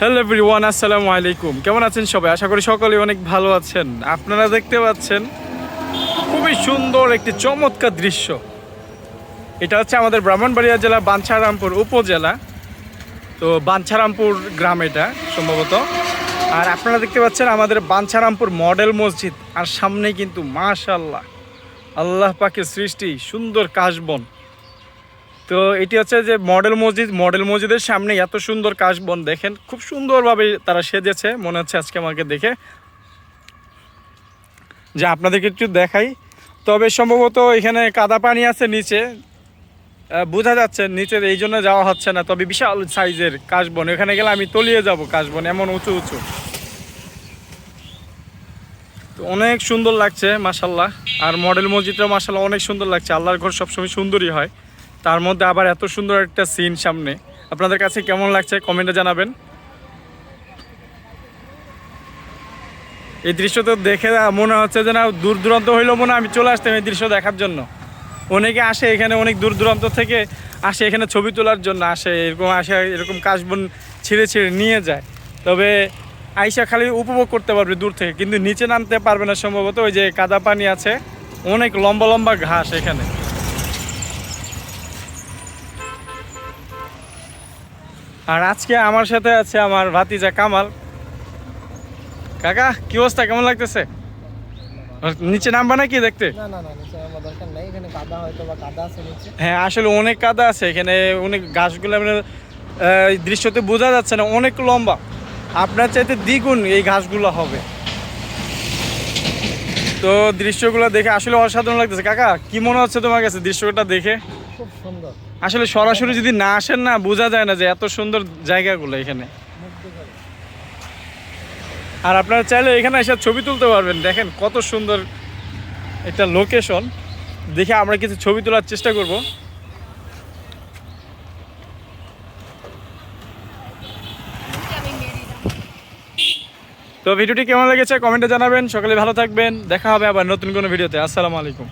Hello everyone আসসালামু আলাইকুম কেমন আছেন সবাই? আশা করি সকলে অনেক ভালো আছেন। আপনারা দেখতে পাচ্ছেন, খুবই সুন্দর একটি চমৎকার দৃশ্য। এটা হচ্ছে আমাদের ব্রাহ্মণবাড়িয়া জেলা, বাঞ্ছারামপুর উপজেলা। তো বাঞ্ছারামপুর গ্রাম এটা, সম্ভবত। আর আপনারা দেখতে পাচ্ছেন আমাদের বাঞ্ছারামপুর মডেল মসজিদ। আর সামনে কিন্তু মাশাল্লাহ আল্লাহ পাকের সৃষ্টি, সুন্দর কাশবন। তো এটি হচ্ছে যে মডেল মসজিদ, মডেল মসজিদের সামনে এত সুন্দর কাশবন দেখেন, খুব সুন্দরভাবে তারা সেজেছে, মনে হচ্ছে আজকে আমাকে দেখে। যে আপনাদেরকে একটু দেখাই, তবে সম্ভবত এখানে কাদা পানি আছে নিচে বোঝা যাচ্ছে নিচের এই জন্য যাওয়া হচ্ছে না, তবে বিশাল সাইজের কাশবন, এখানে গেলে আমি তলিয়ে যাব কাশবন, এমন উঁচু উঁচু। তো অনেক সুন্দর লাগছে মাসাল্লাহ আর মডেল মসজিদটা মাসাল্লাহ অনেক সুন্দর লাগছে, আল্লাহর ঘর সবসময় সুন্দরই হয়। তার মধ্যে আবার এত সুন্দর একটা সিন সামনে। আপনাদের কাছে কেমন লাগছে কমেন্টে জানাবেন। এই দৃশ্য তো দেখে মনে হচ্ছে যে না, দূর দূরান্ত হইলেও মনে আমি চলে আসতাম এই দৃশ্য দেখার জন্য। অনেকে আসে এখানে, অনেক দূর দূরান্ত থেকে আসে এখানে ছবি তোলার জন্য, আসে এরকম আসে এরকম কাশবন ছিঁড়ে ছিঁড়ে নিয়ে যায়। তবে আইসা খালি উপভোগ করতে পারবে দূর থেকে, কিন্তু নিচে নামতে পারবে না সম্ভবত, ওই যে কাদা পানি আছে, অনেক লম্বা লম্বা ঘাস এখানে। আর আজকে আমার সাথে আছে আমার ভাতিজা কামাল। কাকা কি অবস্থা? কেমন লাগতেছে? নিচে নামবা নাকি দেখতে? হ্যাঁ আসলে অনেক কাদা আছে। এখানে অনেক গাছগুলো মানে দৃশ্যতে বোঝা যাচ্ছে না অনেক লম্বা। আপনার চাইতে দ্বিগুণ এই ঘাসগুলো হবে। তো দৃশ্যগুলো দেখে আসলে অসাধারণ লাগতেছে। কাকা কি মনে হচ্ছে তোমার কাছে দৃশ্যটা দেখে? খুব সুন্দর। আসলে সরাসরি যদি না আসেন না বোঝা যায় না যে এত সুন্দর জায়গাগুলো এখানে। আর আপনারা চাইলে এখানে এসে ছবি তুলতে পারবেন। দেখেন কত সুন্দর একটা লোকেশন দেখে আমরা কিছু ছবি তোলার চেষ্টা করব। তো ভিডিওটি কেমন লেগেছে কমেন্টে জানাবেন। সকালে ভালো থাকবেন। দেখা হবে আবার নতুন কোনো ভিডিওতে। আসসালামু আলাইকুম।